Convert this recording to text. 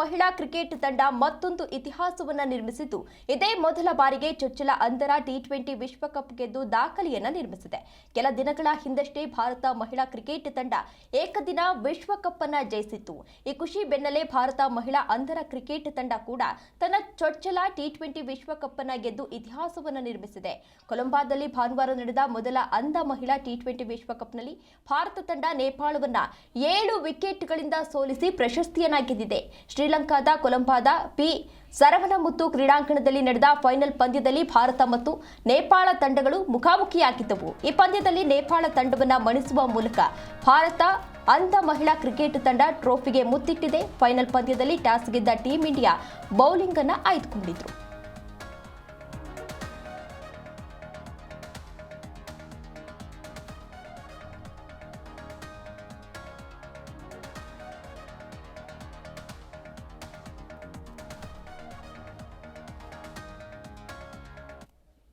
ಮಹಿಳಾ ಕ್ರಿಕೆಟ್ ತಂಡ ಮತ್ತೊಂದು ಇತಿಹಾಸವನ್ನು ನಿರ್ಮಿಸಿತು ಇದೇ ಮೊದಲ ಬಾರಿಗೆ ಚೊಚ್ಚಲ ಅಂತರ ಟಿ ಟ್ವೆಂಟಿ ವಿಶ್ವಕಪ್ ಗೆದ್ದು ದಾಖಲೆಯನ್ನು ನಿರ್ಮಿಸಿದೆ. ಕೆಲ ದಿನಗಳ ಹಿಂದಷ್ಟೇ ಭಾರತ ಮಹಿಳಾ ಕ್ರಿಕೆಟ್ ತಂಡ ಏಕದಿನ ವಿಶ್ವಕಪ್ ಅನ್ನ ಜಯಿಸಿತ್ತು. ಈ ಖುಷಿ ಬೆನ್ನಲ್ಲೇ ಭಾರತ ಮಹಿಳಾ ಅಂತರ ಕ್ರಿಕೆಟ್ ತಂಡ ಕೂಡ ತನ್ನ ಚೊಚ್ಚಲ ಟಿ ಟ್ವೆಂಟಿ ವಿಶ್ವಕಪ್ ಅನ್ನು ಗೆದ್ದು ಇತಿಹಾಸವನ್ನು ನಿರ್ಮಿಸಿದೆ. ಕೊಲಂಬಾದಲ್ಲಿ ಭಾನುವಾರ ನಡೆದ ಮೊದಲ ಅಂಧ ಮಹಿಳಾ ಟಿ ಟ್ವೆಂಟಿ ವಿಶ್ವಕಪ್ನಲ್ಲಿ ಭಾರತ ತಂಡ ನೇಪಾಳವನ್ನು ಏಳು ವಿಕೆಟ್ಗಳಿಂದ ಸೋಲಿಸಿ ಪ್ರಶಸ್ತಿಯನ್ನ ಗೆದ್ದಿದೆ. ಶ್ರೀಲಂಕಾದ ಕೊಲಂಬಾದ ಪಿ ಸರವಣಮುತ್ತು ಕ್ರೀಡಾಂಗಣದಲ್ಲಿ ನಡೆದ ಫೈನಲ್ ಪಂದ್ಯದಲ್ಲಿ ಭಾರತ ಮತ್ತು ನೇಪಾಳ ತಂಡಗಳು ಮುಖಾಮುಖಿಯಾಗಿದ್ದವು. ಈ ಪಂದ್ಯದಲ್ಲಿ ನೇಪಾಳ ತಂಡವನ್ನು ಮಣಿಸುವ ಮೂಲಕ ಭಾರತ ಅಂಧ ಮಹಿಳಾ ಕ್ರಿಕೆಟ್ ತಂಡ ಟ್ರೋಫಿಗೆ ಮುತ್ತಿಟ್ಟಿದೆ. ಫೈನಲ್ ಪಂದ್ಯದಲ್ಲಿ ಟಾಸ್ ಗೆದ್ದ ಟೀಂ ಇಂಡಿಯಾ ಬೌಲಿಂಗ್ ಅನ್ನು ಆಯ್ದುಕೊಂಡಿದ್ರು.